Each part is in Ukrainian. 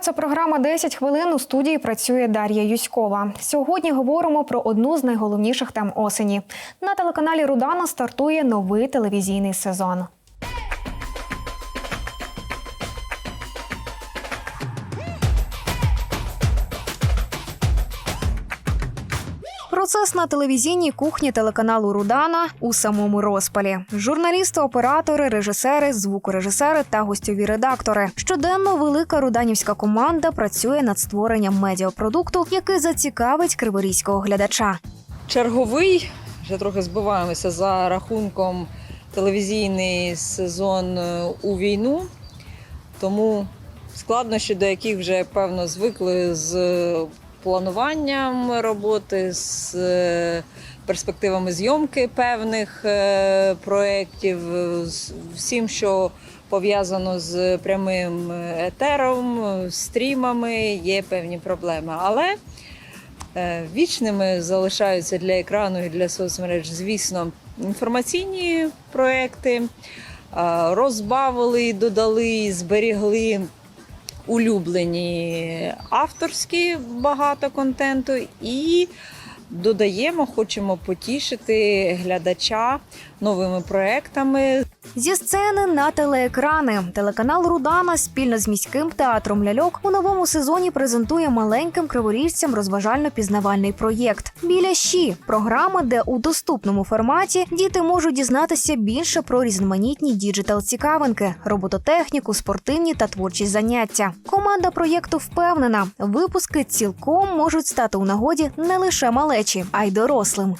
Це програма «10 хвилин. У студії працює Дар'я Юськова. Сьогодні говоримо про одну з найголовніших тем осені. На телеканалі Рудана стартує новий телевізійний сезон. Процес на телевізійній кухні телеканалу Рудана у самому розпалі. Журналісти, оператори, режисери, звукорежисери та гостьові редактори. Щоденно велика руданівська команда працює над створенням медіапродукту, який зацікавить криворізького глядача. Черговий, вже трохи збиваємося за рахунком телевізійний сезон е, у війну, тому складнощі, до яких вже певно звикли з плануванням роботи, з е, перспективами зйомки певних е, проєктів, з всім, що пов'язано з прямим етером, стрімами, є певні проблеми. Але Е, Вічними залишаються для екрану і для соцмереж, звісно, інформаційні проекти. Е, Розбавили, додали, зберігли улюблені авторські багато контенту і додаємо, хочемо потішити глядача новими проектами. Зі сцени на телеекрани телеканал Рудана спільно з міським театром ляльок у новому сезоні презентує маленьким криворіжцям розважально-пізнавальний проєкт Біля щі програма, де у доступному форматі діти можуть дізнатися більше про різноманітні діджитал цікавинки, робототехніку, спортивні та творчі заняття. Команда проєкту впевнена, випуски цілком можуть стати у нагоді не лише малечі, а й дорослим.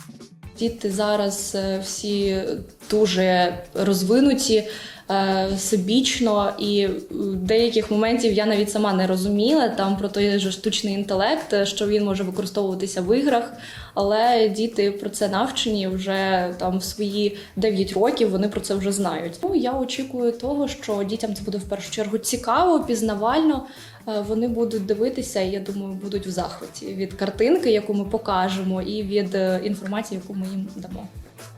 Діти зараз е, всі дуже розвинуті всебічно, і деяких моментів я навіть сама не розуміла там про той же штучний інтелект, е, що він може використовуватися в іграх. Але діти про це навчені вже там в свої 9 років. Вони про це вже знають. Ну я очікую того, що дітям це буде в першу чергу цікаво, пізнавально. Е, Вони будуть дивитися, і я думаю, будуть в захваті від картинки, яку ми покажемо, і від е, інформації, яку ми їм дамо.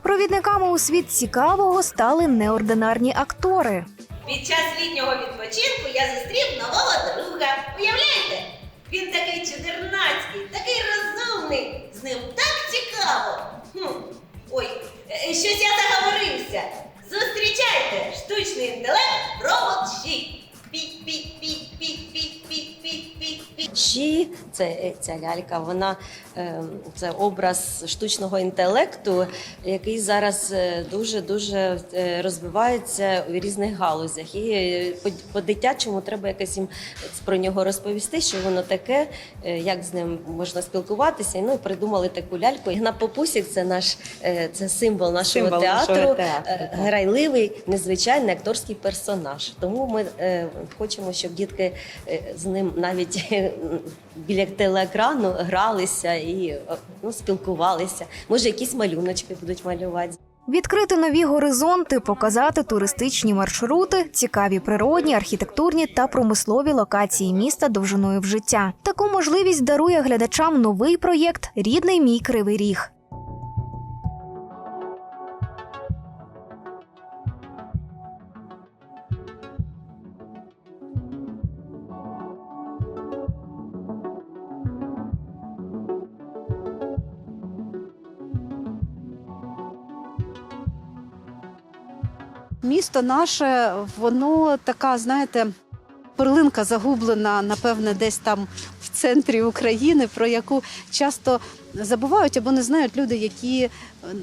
Провідниками у світ цікавого стали неординарні актори. Під час літнього відпочинку я зустрів нового друга. Уявляєте? Він такий чудернацький, такий розумний. З ним так цікаво. Хм. Ой, е, щось я заговорився. Зустрічайте штучний інтелект робот Ші. Пік-пік-пік-пік-пік-пік-пік-пік. Ші, це ця лялька, вона е, це образ штучного інтелекту, який зараз дуже дуже розвивається у різних галузях. І е, по- по-дитячому треба якось їм про нього розповісти, що воно таке, е, як з ним можна спілкуватися. І, Ну, придумали таку ляльку. Гна Попусік це наш е, це символ нашого Символ театру, нашого театру, е, грайливий, незвичайний акторський персонаж. Тому ми е, хочемо, щоб дітки е, з ним навіть е, біля телеекрану гралися і е, ну, спілкувалися. Може, якісь малюночки будуть малювати. Відкрити нові горизонти, показати туристичні маршрути, цікаві природні, архітектурні та промислові локації міста довжиною в життя. Таку можливість дарує глядачам новий проєкт Рідний мій кривий ріг. Місто наше, воно така, знаєте, перлинка загублена, напевне, десь там в центрі України, про яку часто забувають або не знають люди, які е,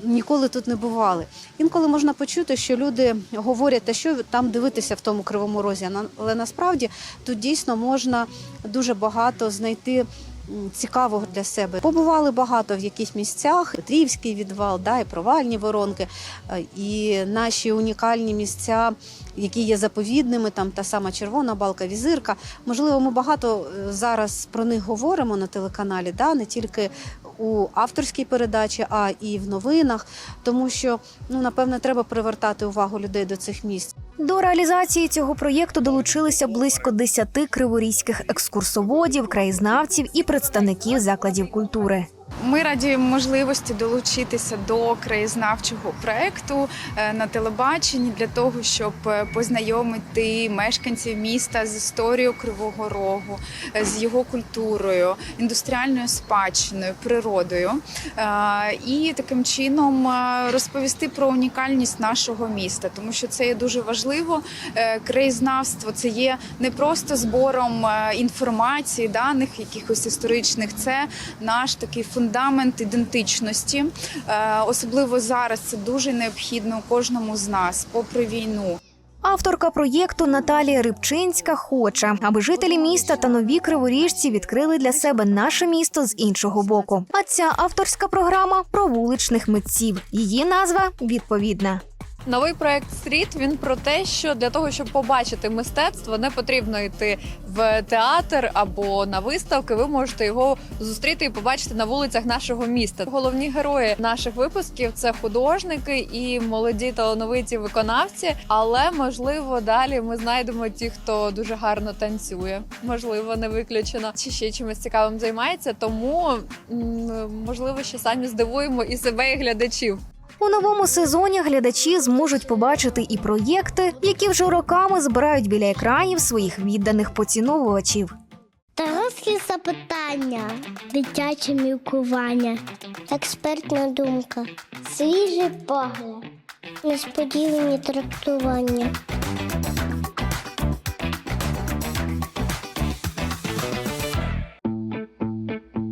ніколи тут не бували. Інколи можна почути, що люди говорять, та що там дивитися в тому кривому розі. Але насправді тут дійсно можна дуже багато знайти. Цікавого для себе побували багато в якихось місцях. Петрівський відвал, да, і провальні воронки, е, і наші унікальні місця, які є заповідними, там та сама червона балка, візирка. Можливо, ми багато е, зараз про них говоримо на телеканалі, да, не тільки у авторській передачі, а і в новинах, тому що ну напевне треба привертати увагу людей до цих місць. До реалізації цього проєкту долучилися близько 10 криворізьких екскурсоводів, краєзнавців і представників закладів культури. Ми раді можливості долучитися до краєзнавчого проекту е, на телебаченні для того, щоб е, познайомити мешканців міста з історією Кривого Рогу, е, з його культурою, індустріальною спадщиною, природою і таким чином розповісти про унікальність нашого міста, тому що це є дуже важливо. Краєзнавство це є не просто збором інформації, даних якихось історичних, це наш такий фундамент ідентичності. Е, Особливо зараз це дуже необхідно кожному з нас, попри війну. Авторка проєкту Наталія Рибчинська хоче, аби жителі міста та нові криворіжці відкрили для себе наше місто з іншого боку. А ця авторська програма про вуличних митців. Її назва відповідна. Новий проект Стріт він про те, що для того, щоб побачити мистецтво, не потрібно йти в театр або на виставки. Ви можете його зустріти і побачити на вулицях нашого міста. Головні герої наших випусків це художники і молоді талановиті виконавці. Але можливо далі ми знайдемо ті, хто дуже гарно танцює. Можливо, не виключено чи ще чимось цікавим займається. Тому можливо, ще самі здивуємо і себе, і глядачів. У новому сезоні глядачі зможуть побачити і проєкти, які вже роками збирають біля екранів своїх відданих поціновувачів. Дорослі запитання, дитяче мілкування, експертна думка, свіжий погляд, несподівані трактування.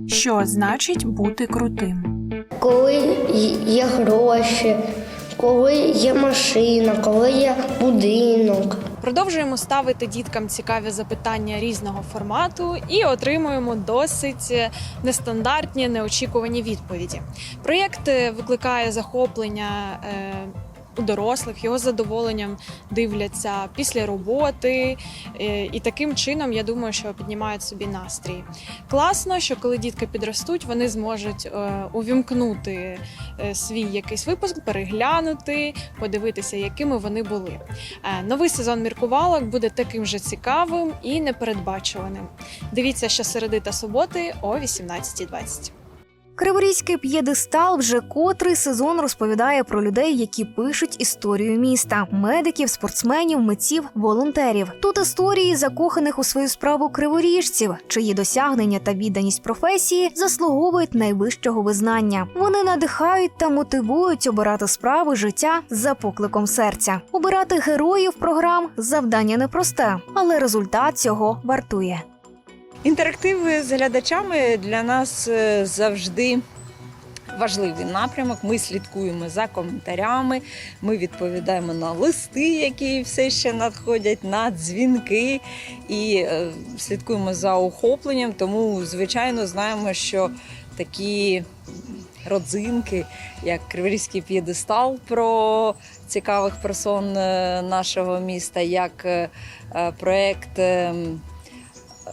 Що значить бути крутим? Коли є гроші, коли є машина, коли є будинок. Продовжуємо ставити діткам цікаві запитання різного формату і отримуємо досить нестандартні, неочікувані відповіді. Проєкт е, викликає захоплення. У дорослих його задоволенням дивляться після роботи, е, і таким чином я думаю, що піднімають собі настрій. Класно, що коли дітки підростуть, вони зможуть е, увімкнути е, свій якийсь випуск, переглянути, подивитися, якими вони були. Новий сезон міркувалок буде таким же цікавим і непередбачуваним. Дивіться щосереди та суботи о 18.20. Криворізький п'єдестал вже котрий сезон розповідає про людей, які пишуть історію міста: медиків, спортсменів, митців, волонтерів. Тут історії закоханих у свою справу криворіжців, чиї досягнення та відданість професії заслуговують найвищого визнання. Вони надихають та мотивують обирати справи життя за покликом серця. Обирати героїв програм завдання непросте, але результат цього вартує. Інтерактиви з глядачами для нас е, завжди. Важливий напрямок. Ми слідкуємо за коментарями, ми відповідаємо на листи, які все ще надходять, на дзвінки і е, слідкуємо за охопленням. Тому, звичайно, знаємо, що такі родзинки, як Криворізький п'єдестал про цікавих персон е, нашого міста, як проект.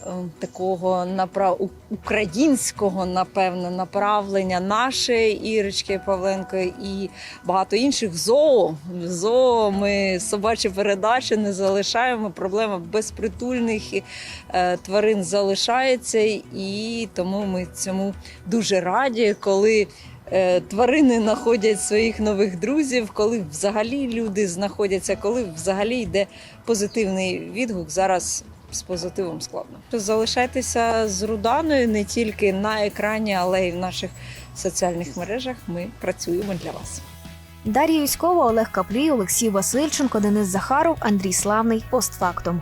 Е, такого направ... українського, напевно, направлення нашої Ірочки Павленко і багато інших зоо. Зоо ми собачі передачі не залишаємо. Проблема безпритульних е, тварин залишається, і тому ми цьому дуже раді, коли. е, Тварини знаходять своїх нових друзів, коли взагалі люди знаходяться, коли взагалі йде позитивний відгук. Зараз з позитивом складно. Залишайтеся з Руданою не тільки на екрані, але й в наших соціальних мережах. Ми працюємо для вас. Дар'я Юськова, Олег Каплій, Олексій Васильченко, Денис Захаров, Андрій Славний. Постфактум.